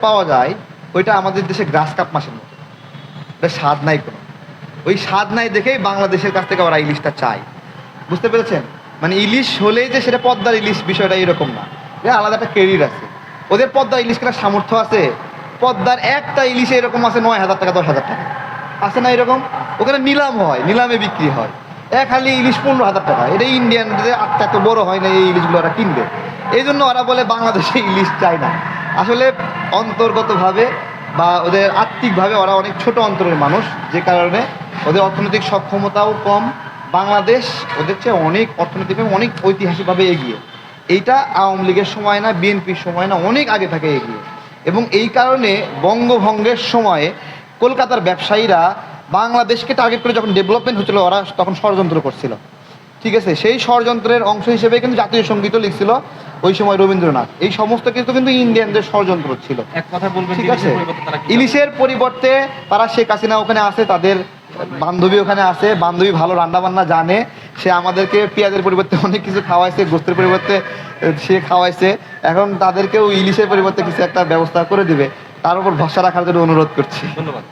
পাওয়া যায়, ওইটা আমাদের দেশে গ্রাস কাপ মাছের মতো। এটা স্বাদ নাই কোনো। ওই স্বাদ নাই দেখেই বাংলাদেশের কাছ থেকে ওরা ইলিশটা চাই। বুঝতে পেরেছেন? মানে ইলিশ হলেই যে সেটা পদ্মার ইলিশ বিষয়টা এরকম না। এটা আলাদা একটা কেরিয়ার আছে। ওদের পদ্মার ইলিশ কেনার সামর্থ্য আছে। পদ্মার একটা ইলিশে এরকম আছে নয় হাজার টাকা, দশ হাজার টাকা। আছে না এরকম? ওখানে নিলাম হয়, নিলামে বিক্রি হয়। এক হালি ইলিশ পনেরো হাজার টাকা। এটা ইন্ডিয়ান আটটা এত বড় হয় না এই ইলিশগুলো ওরা কিনবে। এই জন্য ওরা বলে বাংলাদেশে ইলিশ চায় না। আসলে অন্তর্গতভাবে বা ওদের আর্থিকভাবে ওরা অনেক ছোট অন্তরের মানুষ, যে কারণে ওদের অর্থনৈতিক সক্ষমতাও কম। বাংলাদেশ ওদের চেয়ে অনেক অর্থনৈতিকভাবে অনেক ঐতিহাসিকভাবে এগিয়ে। এইটা আওয়ামী লীগের সময় না, বিএনপির সময় না, অনেক আগে থেকে এগিয়ে। এবং এই কারণে বঙ্গভঙ্গের সময়ে কলকাতার ব্যবসায়ীরা বাংলাদেশকে টার্গেট করে যখন ডেভেলপমেন্ট হচ্ছিল, ওরা তখন ষড়যন্ত্র করছিল। ঠিক আছে সেই ষড়যন্ত্রের অংশ হিসেবে কিন্তু জাতীয় সঙ্গীতও লিখছিল ওই সময় রবীন্দ্রনাথ। এই সমস্ত কিন্তু কিন্তু ইন্ডিয়ানদের ষড়যন্ত্র ছিল। এক কথা বলবেন ঠিক আছে? ইলিশের পরিবর্তে তারা শেখ হাসিনা ওখানে আছে তাদের বান্ধবী ওখানে আছে বান্ধবী ভালো রান্না বান্না জানে সে আমাদেরকে পেঁয়াজের পরিবর্তে অনেক কিছু খাওয়াইছে গোস্তের পরিবর্তে সে খাওয়াইছে। এখন তাদেরকেও ইলিশের পরিবর্তে কিছু একটা ব্যবস্থা করে দিবে। তার উপর ভরসা রাখার জন্য অনুরোধ করছি। ধন্যবাদ।